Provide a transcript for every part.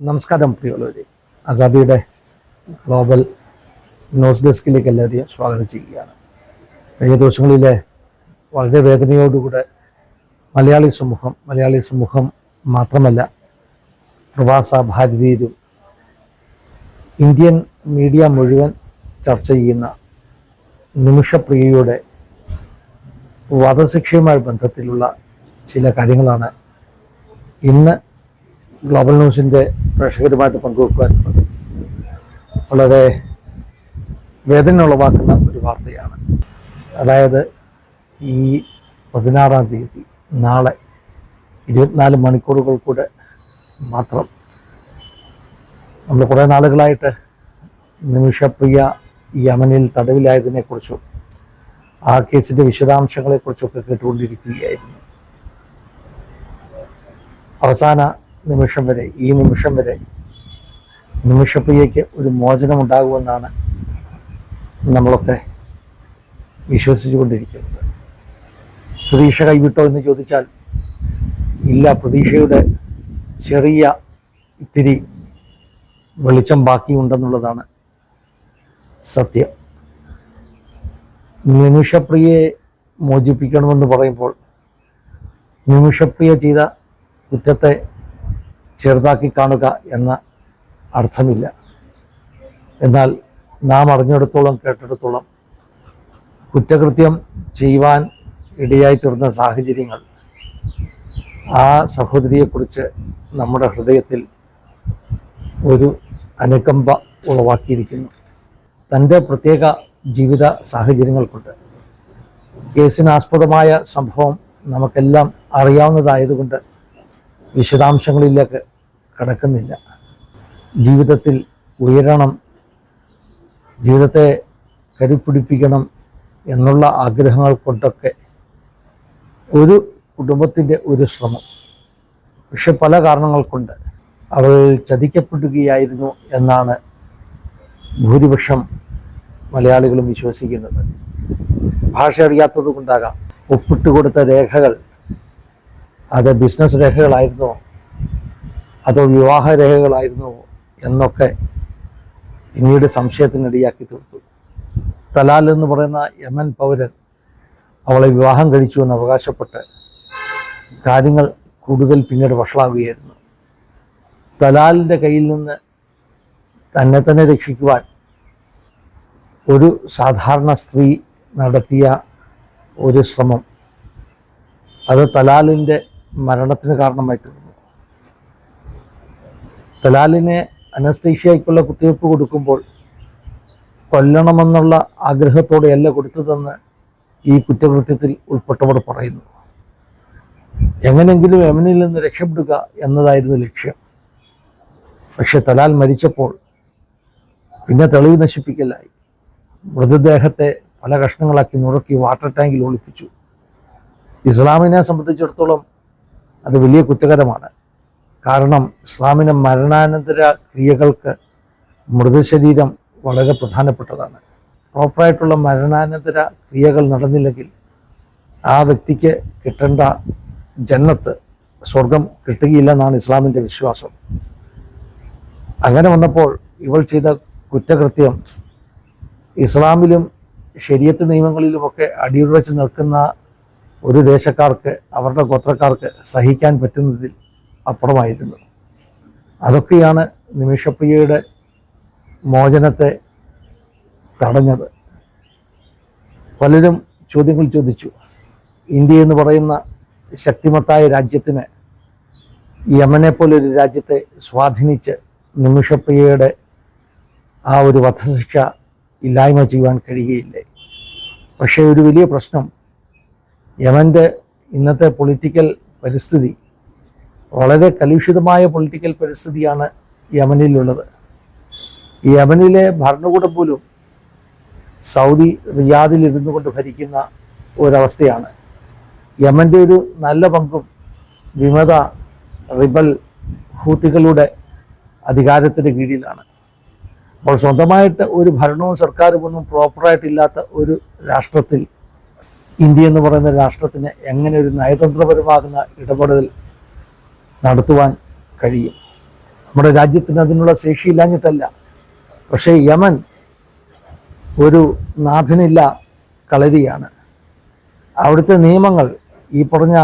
നമസ്കാരം പ്രിയമുള്ളവരെ. ആസാദിയുടെ global news ഡെസ്കിലേക്ക് എല്ലാവരെയും സ്വാഗതം ചെയ്യുകയാണ്. കഴിഞ്ഞ ദിവസങ്ങളിലെ വളരെ വേദനയോടുകൂടെ മലയാളി സമൂഹം മലയാളി സമൂഹം മാത്രമല്ല പ്രവാസ ഭാരതീയരും ഇന്ത്യൻ മീഡിയ മുഴുവൻ ചർച്ച ചെയ്യുന്ന നിമിഷപ്രിയയുടെ വധശിക്ഷയുമായി ബന്ധത്തിലുള്ള ചില കാര്യങ്ങളാണ് ഇന്ന് ഗ്ലോബൽ ന്യൂസിന്റെ പ്രേക്ഷകരുമായിട്ട് പങ്കുവെക്കുവാൻ വളരെ വേദന ഉളവാക്കുന്ന ഒരു വാർത്തയാണ്. അതായത് ഈ പതിനാറാം തീയതി നാളെ ഇരുപത്തിനാല് മണിക്കൂറുകൾ കൂടെ മാത്രം നമ്മൾ കുറേ നാളുകളായിട്ട് നിമിഷപ്രിയ യമനിൽ തടവിലായതിനെക്കുറിച്ചും ആ കേസിന്റെ വിശദാംശങ്ങളെക്കുറിച്ചൊക്കെ കേട്ടുകൊണ്ടിരിക്കുകയായിരുന്നു. അവസാന നിമിഷം വരെ ഈ നിമിഷം വരെ നിമിഷപ്രിയയ്ക്ക് ഒരു മോചനം ഉണ്ടാകുമെന്നാണ് നമ്മളൊക്കെ വിശ്വസിച്ചു കൊണ്ടിരിക്കുന്നത് പ്രതീക്ഷ കൈവിട്ടോ എന്ന് ചോദിച്ചാൽ ഇല്ല പ്രതീക്ഷയുടെ ചെറിയ ഇത്തിരി വെളിച്ചം ബാക്കിയുണ്ടെന്നുള്ളതാണ് സത്യം. നിമിഷപ്രിയയെ മോചിപ്പിക്കണമെന്ന് പറയുമ്പോൾ നിമിഷപ്രിയ ചെയ്ത കുറ്റത്തെ ചെറുതാക്കി കാണുക എന്ന അർത്ഥമില്ല. എന്നാൽ നാം അറിഞ്ഞിടത്തോളം കേട്ടിടത്തോളം കുറ്റകൃത്യം ചെയ്യുവാൻ ഇടയായി തീർന്ന സാഹചര്യങ്ങൾ ആ സഹോദരിയെക്കുറിച്ച് നമ്മുടെ ഹൃദയത്തിൽ ഒരു അനുകമ്പ ഉളവാക്കിയിരിക്കുന്നു. തന്റെ പ്രത്യേക ജീവിത സാഹചര്യങ്ങൾ കൊണ്ട് കേസിനാസ്പദമായ സംഭവം നമുക്കെല്ലാം അറിയാവുന്നതായതുകൊണ്ട് വിശദാംശങ്ങളിലേക്ക് കടക്കുന്നില്ല. ജീവിതത്തിൽ ഉയരണം ജീവിതത്തെ കരുപ്പിടിപ്പിക്കണം എന്നുള്ള ആഗ്രഹങ്ങൾ കൊണ്ടൊക്കെ ഒരു കുടുംബത്തിന്റെ ഒരു ശ്രമം. പക്ഷെ പല കാരണങ്ങൾ കൊണ്ട് അവൾ ചതിക്കപ്പെടുകയായിരുന്നു എന്നാണ് ഭൂരിപക്ഷം മലയാളികളും വിശ്വസിക്കുന്നത്. ഭാഷ അറിയാത്തത് കൊണ്ടാകാം. ഒപ്പിട്ട് കൊടുത്ത രേഖകൾ അത് ബിസിനസ് രേഖകളായിരുന്നോ. അതോ വിവാഹ രേഖകളായിരുന്നോ എന്നൊക്കെ പിന്നീട് സംശയത്തിനിടയാക്കി തീർത്തു. തലാൽ എന്ന് പറയുന്ന യമൻ പൗരൻ അവളെ വിവാഹം കഴിച്ചു എന്ന് അവകാശപ്പെട്ട് കാര്യങ്ങൾ കൂടുതൽ പിന്നീട് വഷളാവുകയായിരുന്നു. തലാലിന്റെ കയ്യിൽ നിന്ന് തന്നെ തന്നെ രക്ഷിക്കുവാൻ ഒരു സാധാരണ സ്ത്രീ നടത്തിയ ഒരു ശ്രമം. അത് തലാലിന്റെ മരണത്തിന് കാരണമായി തീർന്നു തലാലിനെ അനസ്തീഷ്യയ്ക്കുള്ള കുത്തിവയ്പ്പ് കൊടുക്കുമ്പോൾ കൊല്ലണമെന്നുള്ള ആഗ്രഹത്തോടെയല്ല കൊടുത്തതെന്ന് ഈ കുറ്റകൃത്യത്തിൽ ഉൾപ്പെട്ടവർ പറയുന്നു. എങ്ങനെങ്കിലും യമനിൽ നിന്ന് രക്ഷപ്പെടുക എന്നതായിരുന്നു ലക്ഷ്യം. പക്ഷെ തലാൽ മരിച്ചപ്പോൾ പിന്നെ തെളിവ് നശിപ്പിക്കലായി. മൃതദേഹത്തെ പല കഷ്ണങ്ങളാക്കി നുറുക്കി വാട്ടർ ടാങ്കിൽ ഒളിപ്പിച്ചു. ഇസ്ലാമിനെ സംബന്ധിച്ചിടത്തോളം അത് വലിയ കുറ്റകരമാണ്. കാരണം ഇസ്ലാമിന് മരണാനന്തര ക്രിയകൾക്ക് മൃതശരീരം വളരെ പ്രധാനപ്പെട്ടതാണ്. പ്രോപ്പറായിട്ടുള്ള മരണാനന്തര ക്രിയകൾ നടന്നില്ലെങ്കിൽ ആ വ്യക്തിക്ക് കിട്ടേണ്ട ജന്നത്ത് സ്വർഗം കിട്ടുകയില്ലെന്നാണ് ഇസ്ലാമിന്റെ വിശ്വാസം. അങ്ങനെ വന്നപ്പോൾ ഇവൾ ചെയ്ത കുറ്റകൃത്യം ഇസ്ലാമിലും ശരീരത്ത് നിയമങ്ങളിലുമൊക്കെ അടിയുറച്ച് നിൽക്കുന്ന ഒരു ദേശക്കാർക്ക് അവരുടെ ഗോത്രക്കാർക്ക് സഹിക്കാൻ പറ്റുന്നതിൽ അപ്പുറമായിരുന്നു. അതൊക്കെയാണ് നിമിഷപ്രിയയുടെ മോചനത്തെ തടഞ്ഞത്. പലരും ചോദ്യങ്ങൾ ചോദിച്ചു. ഇന്ത്യ എന്ന് പറയുന്ന ശക്തിമത്തായ രാജ്യത്തിന് യമനെ പോലൊരു രാജ്യത്തെ സ്വാധീനിച്ച് നിമിഷപ്രിയയുടെ ആ ഒരു വധശിക്ഷ ഇല്ലായ്മ ചെയ്യുവാൻ കഴിയുകയില്ലേ? പക്ഷേ ഒരു വലിയ പ്രശ്നം യമന്റെ ഇന്നത്തെ പൊളിറ്റിക്കൽ പരിസ്ഥിതി വളരെ കലുഷിതമായ പൊളിറ്റിക്കൽ പരിസ്ഥിതിയാണ് യമനിലുള്ളത്. യമനിലെ ഭരണകൂടം പോലും സൗദി റിയാദിൽ ഇരുന്നു കൊണ്ട് ഭരിക്കുന്ന ഒരവസ്ഥയാണ്. യമന്റെ ഒരു നല്ല പങ്കും വിമത റിബൽ ഹൂത്തികളുടെ അധികാരത്തിന്റെ കീഴിലാണ്. അപ്പോൾ സ്വന്തമായിട്ട് ഒരു ഭരണവും സർക്കാരും ഒന്നും പ്രോപ്പറായിട്ടില്ലാത്ത ഒരു രാഷ്ട്രത്തിൽ ഇന്ത്യ എന്ന് പറയുന്ന രാഷ്ട്രത്തിന് എങ്ങനെ ഒരു നയതന്ത്രപരമാകുന്ന ഇടപെടൽ നടത്തുവാൻ കഴിയും? നമ്മുടെ രാജ്യത്തിന് അതിനുള്ള ശേഷിയില്ലാഞ്ഞിട്ടല്ല പക്ഷേ യമൻ ഒരു നാഥനില്ല കളരിയാണ്. അവിടുത്തെ നിയമങ്ങൾ ഈ പറഞ്ഞ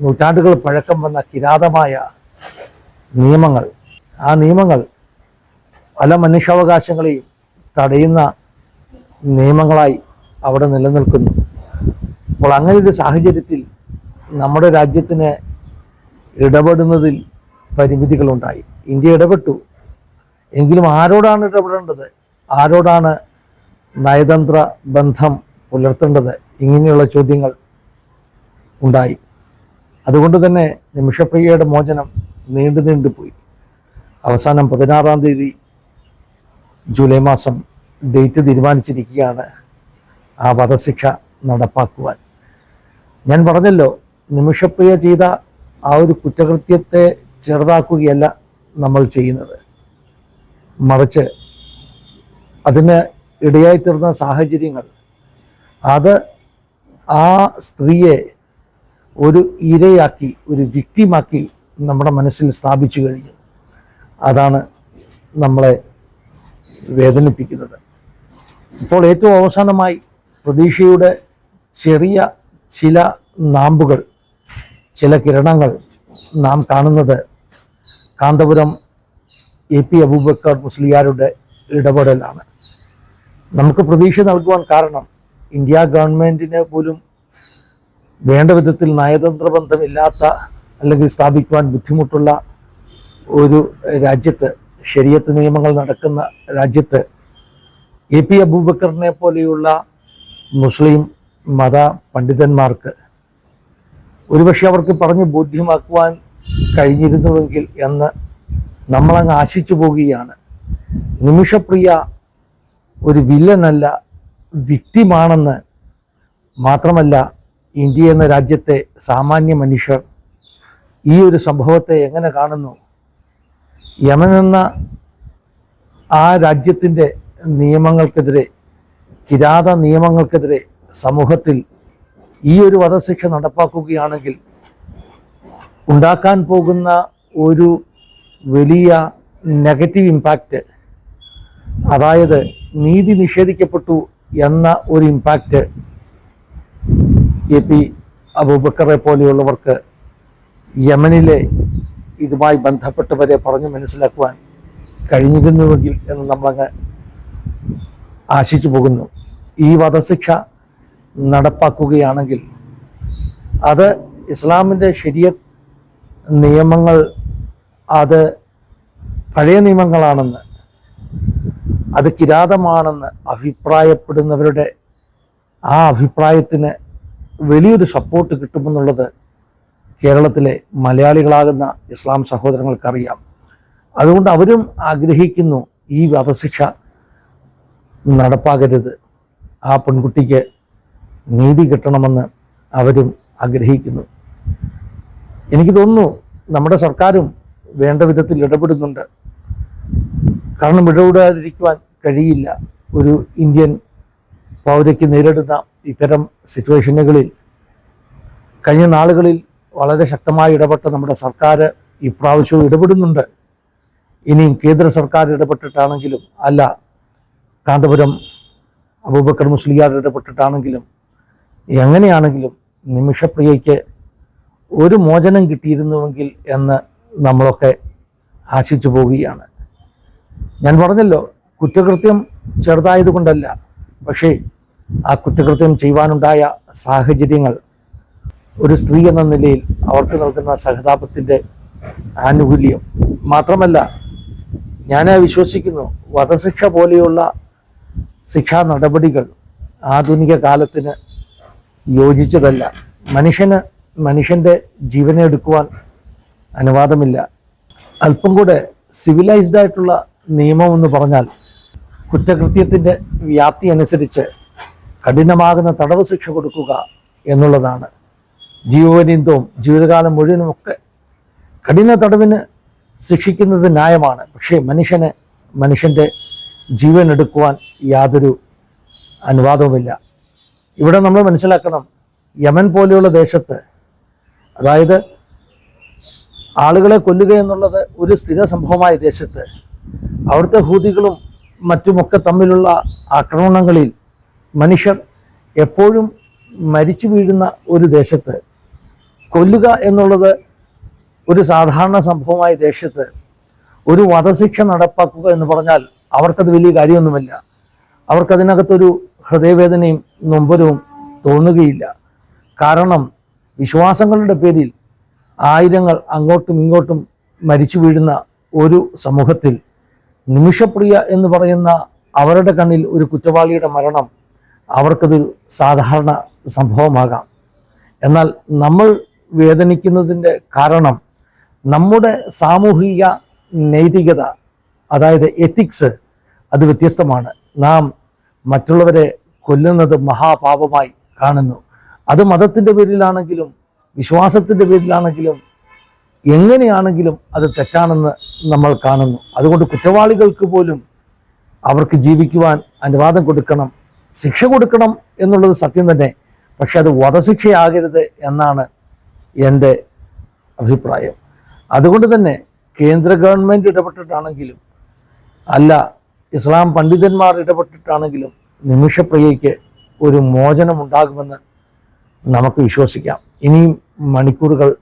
നൂറ്റാണ്ടുകൾ പഴക്കം വന്ന കിരാതമായ നിയമങ്ങൾ. ആ നിയമങ്ങൾ പല മനുഷ്യാവകാശങ്ങളെയും തടയുന്ന നിയമങ്ങളായി അവിടെ നിലനിൽക്കുന്നു. അപ്പോൾ അങ്ങനെ ഒരു സാഹചര്യത്തിൽ നമ്മുടെ രാജ്യത്തിന് ഇടപെടുന്നതിൽ പരിമിതികളുണ്ടായി. ഇന്ത്യ ഇടപെട്ടു. എങ്കിലും ആരോടാണ് ഇടപെടേണ്ടത്? ആരോടാണ് നയതന്ത്ര ബന്ധം പുലർത്തേണ്ടത്? ഇങ്ങനെയുള്ള ചോദ്യങ്ങൾ ഉണ്ടായി. അതുകൊണ്ട് തന്നെ നിമിഷപ്രിയയുടെ മോചനം നീണ്ടു നീണ്ടു പോയി. അവസാനം പതിനാറാം തീയതി ജൂലൈ മാസം ഡേറ്റ് തീരുമാനിച്ചിരിക്കുകയാണ് ആ വധശിക്ഷ നടപ്പാക്കുവാൻ. ഞാൻ പറഞ്ഞല്ലോ നിമിഷപ്രിയ ചെയ്ത ആ ഒരു കുറ്റകൃത്യത്തെ ചെറുതാക്കുകയല്ല നമ്മൾ ചെയ്യുന്നത്. മറിച്ച് അതിന് ഇടയായിത്തീർന്ന സാഹചര്യങ്ങൾ. അത് ആ സ്ത്രീയെ ഒരു ഇരയാക്കി ഒരു വ്യക്തിമാക്കി നമ്മുടെ മനസ്സിൽ സ്ഥാപിച്ചു കഴിഞ്ഞു. അതാണ് നമ്മളെ വേദനിപ്പിക്കുന്നത്. ഇപ്പോൾ ഏറ്റവും അവസാനമായി പ്രതീക്ഷയുടെ ചെറിയ ചില നാമ്പുകൾ ചില കിരണങ്ങൾ നാം കാണുന്നത് കാന്തപുരം എ പി അബൂബക്കർ മുസ്ലിയാരുടെ ഇടപെടലാണ്. നമുക്ക് പ്രതീക്ഷ നൽകുവാൻ കാരണം ഇന്ത്യ ഗവൺമെന്റിന് പോലും വേണ്ട വിധത്തിൽ നയതന്ത്ര ബന്ധമില്ലാത്ത അല്ലെങ്കിൽ സ്ഥാപിക്കുവാൻ ബുദ്ധിമുട്ടുള്ള ഒരു രാജ്യത്ത് ശരിയത്ത് നിയമങ്ങൾ നടക്കുന്ന രാജ്യത്ത് എ പി അബൂബക്കറിനെ പോലെയുള്ള മുസ്ലിം മത പണ്ഡിതന്മാർക്ക് ഒരുപക്ഷെ അവർക്ക് പറഞ്ഞ് ബോധ്യമാക്കുവാൻ കഴിഞ്ഞിരുന്നുവെങ്കിൽ എന്ന് നമ്മളങ്ങ് ആശിച്ചു പോവുകയാണ്. നിമിഷപ്രിയ ഒരു വില്ലനല്ല വ്യക്തിമാണെന്ന് മാത്രമല്ല ഇന്ത്യ എന്ന രാജ്യത്തെ സാമാന്യ മനുഷ്യർ ഈ ഒരു സംഭവത്തെ എങ്ങനെ കാണുന്നു? യമൻ എന്ന ആ രാജ്യത്തിന്റെ നിയമങ്ങൾക്കെതിരെ കിരാത നിയമങ്ങൾക്കെതിരെ സമൂഹത്തിൽ ഈ ഒരു വധശിക്ഷ നടപ്പാക്കുകയാണെങ്കിൽ ഉണ്ടാക്കാൻ പോകുന്ന ഒരു വലിയ നെഗറ്റീവ് ഇമ്പാക്റ്റ് അതായത് നീതി നിഷേധിക്കപ്പെട്ടു എന്ന ഒരു ഇമ്പാക്റ്റ് എ പി അബൂബക്കറെ പോലെയുള്ളവർക്ക് യമനിലെ ഇതുമായി ബന്ധപ്പെട്ടവരെ പറഞ്ഞു മനസ്സിലാക്കുവാൻ കഴിഞ്ഞിരുന്നുവെങ്കിൽ എന്ന് നമ്മളങ്ങ് ആശിച്ചു പോകുന്നു. ഈ വധശിക്ഷ നടപ്പാക്കുകയാണെങ്കിൽ അത് ഇസ്ലാമിന്റെ ശരിയ നിയമങ്ങൾ അത് പഴയ നിയമങ്ങളാണെന്ന് അത് കിരാതമാണെന്ന് അഭിപ്രായപ്പെടുന്നവരുടെ ആ അഭിപ്രായത്തിന് വലിയൊരു സപ്പോർട്ട് കിട്ടുമെന്നുള്ളത് കേരളത്തിലെ മലയാളികളാകുന്ന ഇസ്ലാം സഹോദരങ്ങൾക്കറിയാം. അതുകൊണ്ട് അവരും ആഗ്രഹിക്കുന്നു ഈ വധശിക്ഷ നടപ്പാകരുത്. ആ പെൺകുട്ടിക്ക് നീതി കിട്ടണമെന്ന് അവരും ആഗ്രഹിക്കുന്നു. എനിക്ക് തോന്നുന്നു നമ്മുടെ സർക്കാരും വേണ്ട വിധത്തിൽ ഇടപെടുന്നുണ്ട്. കാരണം ഇടപെടാതിരിക്കുവാൻ കഴിയില്ല. ഒരു ഇന്ത്യൻ പൗരയ്ക്ക് നേരിടുന്ന ഇത്തരം സിറ്റുവേഷനുകളിൽ കഴിഞ്ഞ നാളുകളിൽ വളരെ ശക്തമായി ഇടപെട്ട നമ്മുടെ സർക്കാർ ഇപ്രാവശ്യവും ഇടപെടുന്നുണ്ട്. ഇനിയും കേന്ദ്ര സർക്കാർ ഇടപെട്ടിട്ടാണെങ്കിലും അല്ല കാന്തപുരം അബൂബക്കർ മുസ്ലിയാർ ഇടപെട്ടിട്ടാണെങ്കിലും എങ്ങനെയാണെങ്കിലും നിമിഷപ്രിയയ്ക്ക് ഒരു മോചനം കിട്ടിയിരുന്നുവെങ്കിൽ എന്ന് നമ്മളൊക്കെ ആശിച്ചു പോവുകയാണ്. ഞാൻ പറഞ്ഞല്ലോ കുറ്റകൃത്യം ചെറുതായതുകൊണ്ടല്ല പക്ഷേ ആ കുറ്റകൃത്യം ചെയ്യുവാനുണ്ടായ സാഹചര്യങ്ങൾ ഒരു സ്ത്രീ എന്ന നിലയിൽ അവർക്ക് നൽകുന്ന സഹതാപത്തിന്റെ ആനുകൂല്യം. മാത്രമല്ല ഞാൻ വിശ്വസിക്കുന്നു വധശിക്ഷ പോലെയുള്ള ശിക്ഷാ നടപടികൾ ആധുനിക കാലത്തിന് യോജിച്ചതല്ല. മനുഷ്യന് മനുഷ്യന്റെ ജീവനെ എടുക്കുവാൻ അനുവാദമില്ല. അല്പം കൂടെ സിവിലൈസ്ഡ് ആയിട്ടുള്ള നിയമം എന്ന് പറഞ്ഞാൽ കുറ്റകൃത്യത്തിന്റെ വ്യാപ്തി അനുസരിച്ച് കഠിനമാകുന്ന തടവ് ശിക്ഷ കൊടുക്കുക എന്നുള്ളതാണ്. ജീവപര്യന്തവും ജീവിതകാലം മുഴുവനും ഒക്കെ കഠിന തടവിന് ശിക്ഷിക്കുന്നത് ന്യായമാണ്. പക്ഷേ മനുഷ്യന് മനുഷ്യന്റെ ജീവൻ എടുക്കുവാൻ യാതൊരു അനുവാദവുമില്ല. ഇവിടെ നമ്മൾ മനസ്സിലാക്കണം യമൻ പോലെയുള്ള ദേശത്ത് അതായത് ആളുകളെ കൊല്ലുക എന്നുള്ളത് ഒരു സ്ഥിര സംഭവമായ ദേശത്ത് അവിടുത്തെ ഹൂതികളും മറ്റുമൊക്കെ തമ്മിലുള്ള ആക്രമണങ്ങളിൽ മനുഷ്യർ എപ്പോഴും മരിച്ചു വീഴുന്ന ഒരു ദേശത്ത്. കൊല്ലുക എന്നുള്ളത് ഒരു സാധാരണ സംഭവമായ ദേശത്ത് ഒരു വധശിക്ഷ നടപ്പാക്കുക എന്ന് പറഞ്ഞാൽ അവർക്കത് വലിയ കാര്യമൊന്നുമല്ല. അവർക്കതിനകത്തൊരു ഹൃദയവേദനയും നൊമ്പരവും തോന്നുകയില്ല. കാരണം വിശ്വാസങ്ങളുടെ പേരിൽ ആയിരങ്ങൾ അങ്ങോട്ടും ഇങ്ങോട്ടും മരിച്ചു വീഴുന്ന ഒരു സമൂഹത്തിൽ നിമിഷപ്രിയ എന്ന് പറയുന്ന അവരുടെ കണ്ണിൽ ഒരു കുറ്റവാളിയുടെ മരണം അവർക്കതൊരു സാധാരണ സംഭവമാകാം. എന്നാൽ നമ്മൾ വേദനിക്കുന്നതിന്റെ കാരണം നമ്മുടെ സാമൂഹിക നൈതികത അതായത് എത്തിക്സ് അത് വ്യത്യസ്തമാണ്. നാം മറ്റുള്ളവരെ കൊല്ലുന്നത് മഹാപാപമായി കാണുന്നു. അത് മതത്തിന്റെ പേരിലാണെങ്കിലും വിശ്വാസത്തിന്റെ പേരിലാണെങ്കിലും എങ്ങനെയാണെങ്കിലും അത് തെറ്റാണെന്ന് നമ്മൾ കാണുന്നു. അതുകൊണ്ട് കുറ്റവാളികൾക്ക് പോലും അവർക്ക് ജീവിക്കുവാൻ അനുവാദം കൊടുക്കണം ശിക്ഷ കൊടുക്കണം എന്നുള്ളത് സത്യം തന്നെ. പക്ഷെ അത് വധശിക്ഷയാകരുത് എന്നാണ് എന്റെ അഭിപ്രായം. അതുകൊണ്ട് തന്നെ കേന്ദ്ര ഗവൺമെന്റ് ഇടപെട്ടിട്ടാണെങ്കിലും അല്ല ഇസ്ലാം പണ്ഡിതന്മാർ ഇടപെട്ടിട്ടാണെങ്കിലും നിമിഷപ്രിയയ്ക്ക് ഒരു മോചനം ഉണ്ടാകുമെന്ന് നമുക്ക് വിശ്വസിക്കാം. ഇനിയും മണിക്കൂറുകൾ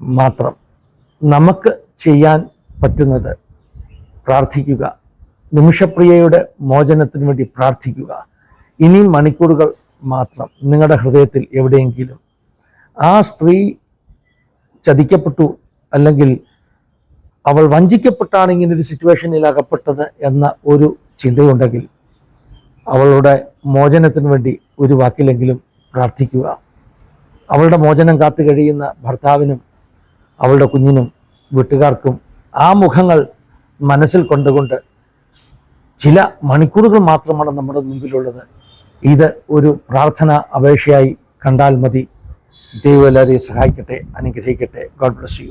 മാത്രം. നമുക്ക് ചെയ്യാൻ പറ്റുന്നത് പ്രാർത്ഥിക്കുക. നിമിഷപ്രിയയുടെ മോചനത്തിന് വേണ്ടി പ്രാർത്ഥിക്കുക. ഇനിയും മണിക്കൂറുകൾ മാത്രം. നിങ്ങളുടെ ഹൃദയത്തിൽ എവിടെയെങ്കിലും ആ സ്ത്രീ ചതിക്കപ്പെട്ടു അല്ലെങ്കിൽ അവൾ വഞ്ചിക്കപ്പെട്ടാണ് ഇങ്ങനെ ഒരു സിറ്റുവേഷനിൽ അകപ്പെട്ടത് എന്ന ഒരു ചിന്തയുണ്ടെങ്കിൽ അവളുടെ മോചനത്തിന് വേണ്ടി ഒരു വാക്കിലെങ്കിലും പ്രാർത്ഥിക്കുക. അവളുടെ മോചനം കാത്തു കഴിയുന്ന ഭർത്താവിനും അവളുടെ കുഞ്ഞിനും വീട്ടുകാർക്കും ആ മുഖങ്ങൾ മനസ്സിൽ കൊണ്ടുകൊണ്ട് ചില മണിക്കൂറുകൾ മാത്രമാണ് നമ്മുടെ മുമ്പിലുള്ളത്. ഇത് ഒരു പ്രാർത്ഥന അപേക്ഷയായി കണ്ടാൽ മതി. ദൈവം എല്ലാവരെയും സഹായിക്കട്ടെ അനുഗ്രഹിക്കട്ടെ. God bless you